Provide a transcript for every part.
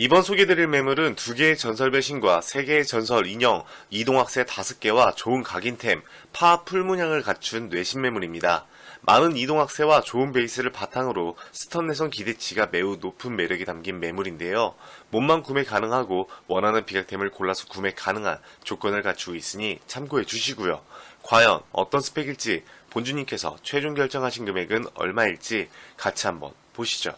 이번 소개드릴 매물은 두 개의 전설 배신과 세 개의 전설 인형, 이동학세 다섯 개와 좋은 각인템, 파 풀문양을 갖춘 뇌신 매물입니다. 많은 이동학세와 좋은 베이스를 바탕으로 스턴 내성 기대치가 매우 높은 매력이 담긴 매물인데요. 몸만 구매 가능하고 원하는 비각템을 골라서 구매 가능한 조건을 갖추고 있으니 참고해 주시고요. 과연 어떤 스펙일지 본주님께서 최종 결정하신 금액은 얼마일지 같이 한번 보시죠.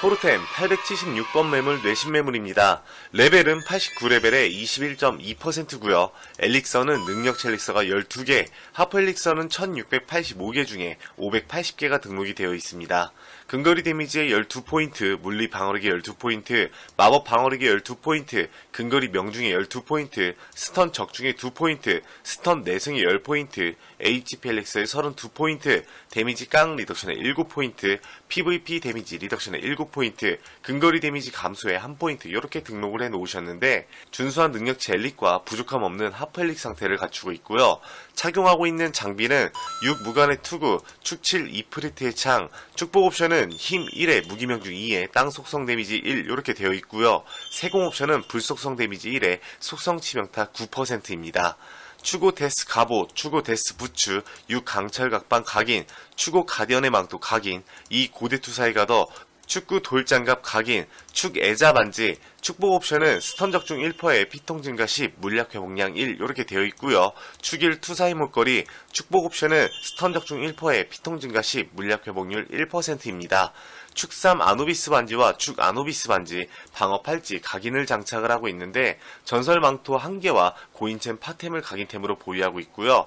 토르템 876번 매물 뇌신 매물입니다. 레벨은 89레벨에 21.2%고요. 엘릭서는 능력 첼릭서가 12개, 하프 엘릭서는 1685개 중에 580개가 등록이 되어 있습니다. 근거리 데미지에 12포인트, 물리 방어력에 12포인트, 마법 방어력에 12포인트, 근거리 명중에 12포인트, 스턴 적중에 2포인트, 스턴 내성에 10포인트, HP 엘릭서에 32포인트, 데미지 깡 리덕션에 7포인트, PVP 데미지 리덕션에 7포인트, 근거리 데미지 감소에 1포인트 이렇게 등록을 해 놓으셨는데 준수한 능력 젤릭과 부족함 없는 하프 엘릭 상태를 갖추고 있고요. 착용하고 있는 장비는 6 무관의 투구, 축7 2프리트의 창, 축복 옵션은 힘 1에 무기명중 2에 땅 속성 데미지 1 이렇게 되어 있고요. 세공 옵션은 불속성 데미지 1에 속성 치명타 9%입니다. 추고 데스 가보, 추고 데스 부츠, 6 강철 각방 각인, 추고 가디언의 망토 각인, 이 고대 투사에 가더 축구 돌장갑 각인, 축 애자 반지, 축복 옵션은 스턴 적중 1%에 피통 증가 10, 물약 회복량 1 이렇게 되어 있고요. 축일 투사의 목걸이, 축복 옵션은 스턴 적중 1%에 피통 증가 10, 물약 회복률 1%입니다. 축3 아노비스 반지와 축 아노비스 반지, 방어 팔찌, 각인을 장착을 하고 있는데 전설 망토 1개와 고인챔 파템을 각인템으로 보유하고 있고요.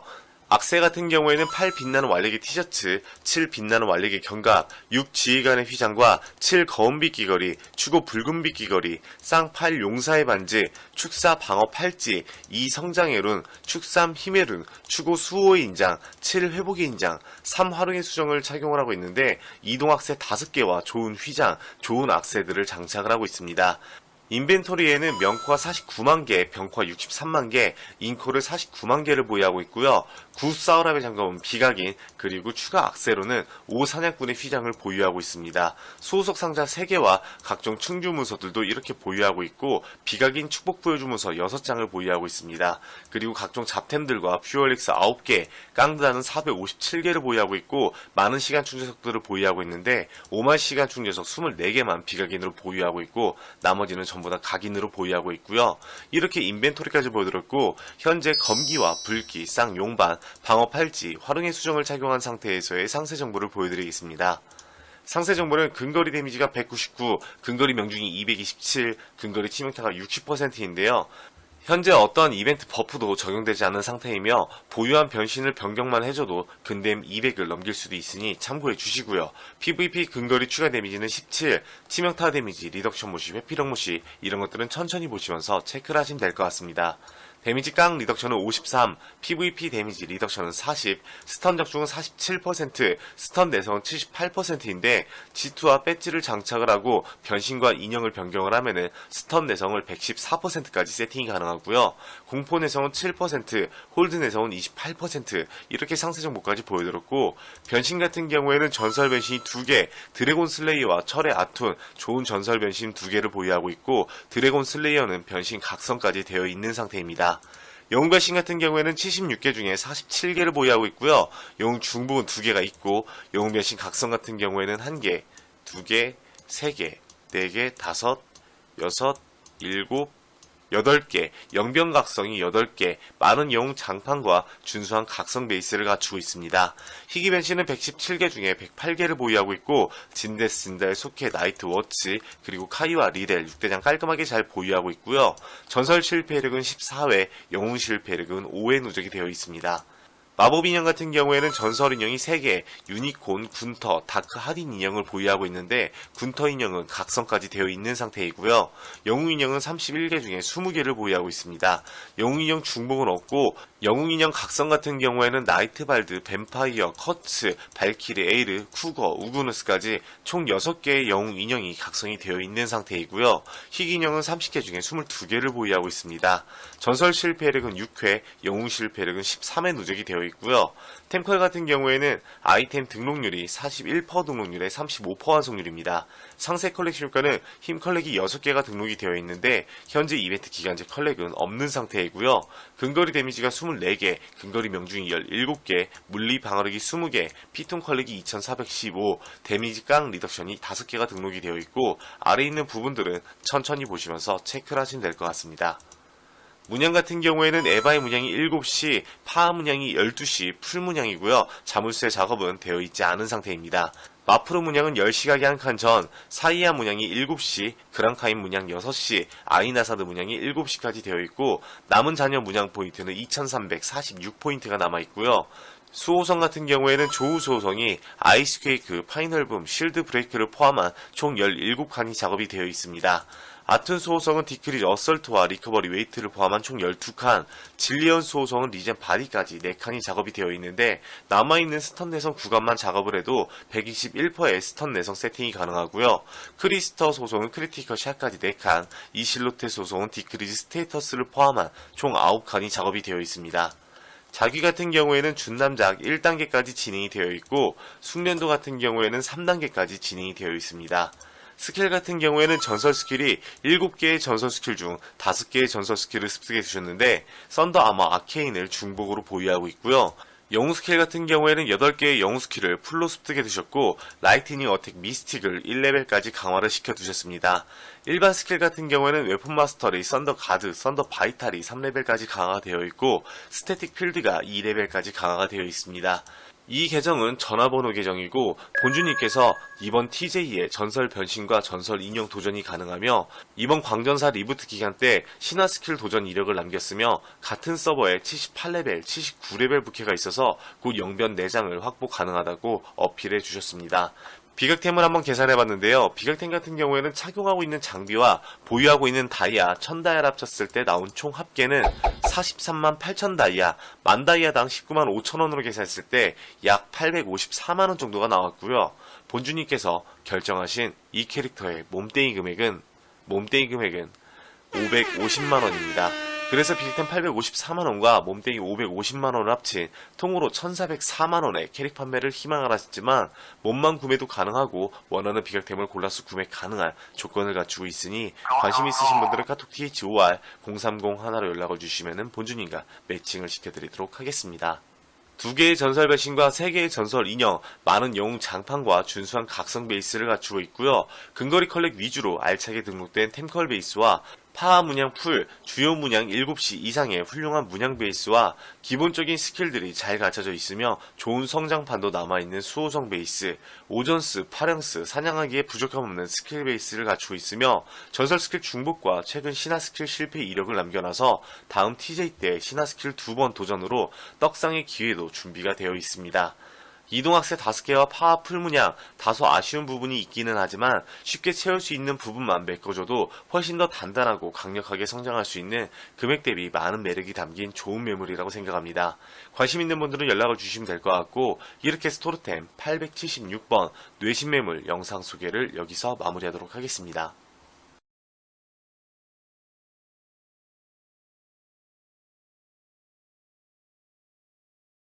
악세 같은 경우에는 8 빛나는 완력의 티셔츠, 7 빛나는 완력의 견갑, 6 지휘관의 휘장과 7 거운빛 귀걸이, 추고 붉은빛 귀걸이, 쌍팔 용사의 반지, 축사 방어 팔찌, 2 성장의 룬, 축3 힘의 룬, 추고 수호의 인장, 7 회복의 인장, 3 활용의 수정을 착용을 하고 있는데 이동 악세 5개와 좋은 휘장, 좋은 악세들을 장착을 하고 있습니다. 인벤토리에는 명코가 49만 개, 병코가 63만 개, 인코를 49만 개를 보유하고 있고요. 구 사우랍의 장갑은 비각인, 그리고 추가 악세로는 5 사냥꾼의 휘장을 보유하고 있습니다. 소속 상자 3개와 각종 충주 문서들도 이렇게 보유하고 있고, 비각인 축복 부여주 문서 6장을 보유하고 있습니다. 그리고 각종 잡템들과 퓨어릭스 9개, 깡드라는 457개를 보유하고 있고, 많은 시간 충전석들을 보유하고 있는데, 5만 시간 충전석 24개만 비각인으로 보유하고 있고, 나머지는 전부 다 각인으로 보유하고 있고요. 이렇게 인벤토리까지 보여드렸고 현재 검기와 불기, 쌍 용반, 방어 팔찌, 활용의 수정을 착용한 상태에서의 상세 정보를 보여드리겠습니다. 상세 정보는 근거리 데미지가 199, 근거리 명중이 227, 근거리 치명타가 60%인데요. 현재 어떤 이벤트 버프도 적용되지 않은 상태이며 보유한 변신을 변경만 해줘도 근댐 200을 넘길 수도 있으니 참고해 주시고요. PVP 근거리 추가 데미지는 17, 치명타 데미지, 리덕션 모시, 회피력 모시 이런 것들은 천천히 보시면서 체크를 하시면 될 것 같습니다. 데미지 깡 리덕션은 53, PVP 데미지 리덕션은 40, 스턴 적중은 47%, 스턴 내성은 78%인데 G2와 배지를 장착을 하고 변신과 인형을 변경을 하면은 스턴 내성을 114%까지 세팅이 가능하고요. 공포 내성은 7%, 홀드 내성은 28% 이렇게 상세 정보까지 보여드렸고 변신 같은 경우에는 전설 변신이 2개, 드래곤 슬레이어와 철의 아툰 좋은 전설 변신 2개를 보유하고 있고 드래곤 슬레이어는 변신 각성까지 되어 있는 상태입니다. 영웅 변신 같은 경우에는 76개 중에 47개를 보유하고 있고요. 중복은 2개가 있고 영웅 변신 각성 같은 경우에는 1개, 2개, 3개, 4개, 5, 6, 7, 8개, 영변 각성이 8개, 많은 영웅 장판과 준수한 각성 베이스를 갖추고 있습니다. 희귀 변신은 117개 중에 108개를 보유하고 있고 진데스 진달, 소케, 나이트 워치, 그리고 카이와 리델 6대장 깔끔하게 잘 보유하고 있고요. 전설 실패력은 14회, 영웅 실패력은 5회 누적이 되어 있습니다. 마법 인형 같은 경우에는 전설 인형이 3개, 유니콘, 군터, 다크 하딘 인형을 보유하고 있는데 군터 인형은 각성까지 되어 있는 상태이고요. 영웅 인형은 31개 중에 20개를 보유하고 있습니다. 영웅 인형 중복은 없고 영웅 인형 각성 같은 경우에는 나이트발드, 뱀파이어, 커츠, 발키리, 에이르, 쿠거, 우구누스까지 총 6개의 영웅 인형이 각성이 되어 있는 상태이고요. 희귀 인형은 30개 중에 22개를 보유하고 있습니다. 전설 실패력은 6회, 영웅 실패력은 13회 누적이 되어 있고요. 템컬 같은 경우에는 아이템 등록률이 41% 등록률에 35% 완성률입니다. 상세 컬렉션 효과는 힘 컬렉이 6개가 등록이 되어 있는데 현재 이벤트 기간제 컬렉은 없는 상태이고요. 근거리 데미지가 24개, 근거리 명중이 17개, 물리 방어력이 20개, 피통 컬렉이 2415, 데미지 깡 리덕션이 5개가 등록이 되어 있고 아래 있는 부분들은 천천히 보시면서 체크를 하시면 될 것 같습니다. 문양 같은 경우에는 에바의 문양이 7시, 파하 문양이 12시, 풀 문양이고요. 자물쇠 작업은 되어 있지 않은 상태입니다. 마프로 문양은 10시 가기 한 칸 전, 사이아 문양이 7시, 그랑카인 문양 6시, 아이나사드 문양이 7시까지 되어 있고, 남은 잔여 문양 포인트는 2346포인트가 남아 있고요. 수호성 같은 경우에는 조우 수호성이 아이스퀘이크, 파이널붐, 실드 브레이크를 포함한 총 17칸이 작업이 되어 있습니다. 아툰 수호성은 디크리즈 어설트와 리커버리 웨이트를 포함한 총 12칸, 질리언 수호성은 리젠 바디까지 4칸이 작업이 되어 있는데 남아있는 스턴 내성 구간만 작업을 해도 121%의 스턴 내성 세팅이 가능하고요. 크리스터 소송은 크리티컬 샷까지 4칸, 이실로테 소송은 디크리즈 스테이터스를 포함한 총 9칸이 작업이 되어 있습니다. 자기 같은 경우에는 준남작 1단계까지 진행이 되어 있고 숙련도 같은 경우에는 3단계까지 진행이 되어 있습니다. 스킬 같은 경우에는 전설 스킬이 7개의 전설 스킬 중 5개의 전설 스킬을 습득해 주셨는데 썬더 아머 아케인을 중복으로 보유하고 있고요. 영웅 스킬 같은 경우에는 8개의 영웅 스킬을 풀로 습득해 두셨고 라이트닝 어택 미스틱을 1레벨까지 강화를 시켜 두셨습니다. 일반 스킬 같은 경우에는 웨폰 마스터리, 썬더 가드, 썬더 바이탈이 3레벨까지 강화가 되어 있고 스태틱 필드가 2레벨까지 강화가 되어 있습니다. 이 계정은 전화번호 계정이고 본주님께서 이번 TJ의 전설 변신과 전설 인형 도전이 가능하며 이번 광전사 리부트 기간 때 신화 스킬 도전 이력을 남겼으며 같은 서버에 78레벨, 79레벨 부캐가 있어서 곧 영변 4장을 확보 가능하다고 어필해 주셨습니다. 비각템을 한번 계산해 봤는데요. 비각템 같은 경우에는 착용하고 있는 장비와 보유하고 있는 다이아 1000다이아를 합쳤을 때 나온 총 합계는 43만 8천 다이아, 만 다이아당 19만 5천 원으로 계산했을 때 약 854만 원 정도가 나왔고요. 본주님께서 결정하신 이 캐릭터의 몸땡이 금액은 몸땡이 금액은 550만 원입니다. 그래서 비격템 854만원과 몸땡이 550만원을 합친 통으로 1404만원의 캐릭 판매를 희망을 하셨지만 몸만 구매도 가능하고 원하는 비격템을 골라서 구매 가능한 조건을 갖추고 있으니 관심 있으신 분들은 카톡 THOR 030 하나로 연락을 주시면 본주님과 매칭을 시켜드리도록 하겠습니다. 두 개의 전설 배신과 세 개의 전설 인형, 많은 영웅 장판과 준수한 각성 베이스를 갖추고 있고요. 근거리 컬렉 위주로 알차게 등록된 템컬 베이스와 파하 문양 풀, 주요 문양 7시 이상의 훌륭한 문양 베이스와 기본적인 스킬들이 잘 갖춰져 있으며 좋은 성장판도 남아있는 수호성 베이스, 오전스, 파령스, 사냥하기에 부족함 없는 스킬 베이스를 갖추고 있으며 전설 스킬 중복과 최근 신화 스킬 실패 이력을 남겨놔서 다음 TJ 때 신화 스킬 두 번 도전으로 떡상의 기회도 준비가 되어 있습니다. 이동학세 5개와 파워 풀문양 다소 아쉬운 부분이 있기는 하지만 쉽게 채울 수 있는 부분만 메꿔줘도 훨씬 더 단단하고 강력하게 성장할 수 있는 금액 대비 많은 매력이 담긴 좋은 매물이라고 생각합니다. 관심 있는 분들은 연락을 주시면 될 것 같고 이렇게 스토르템 876번 뇌신매물 영상 소개를 여기서 마무리하도록 하겠습니다.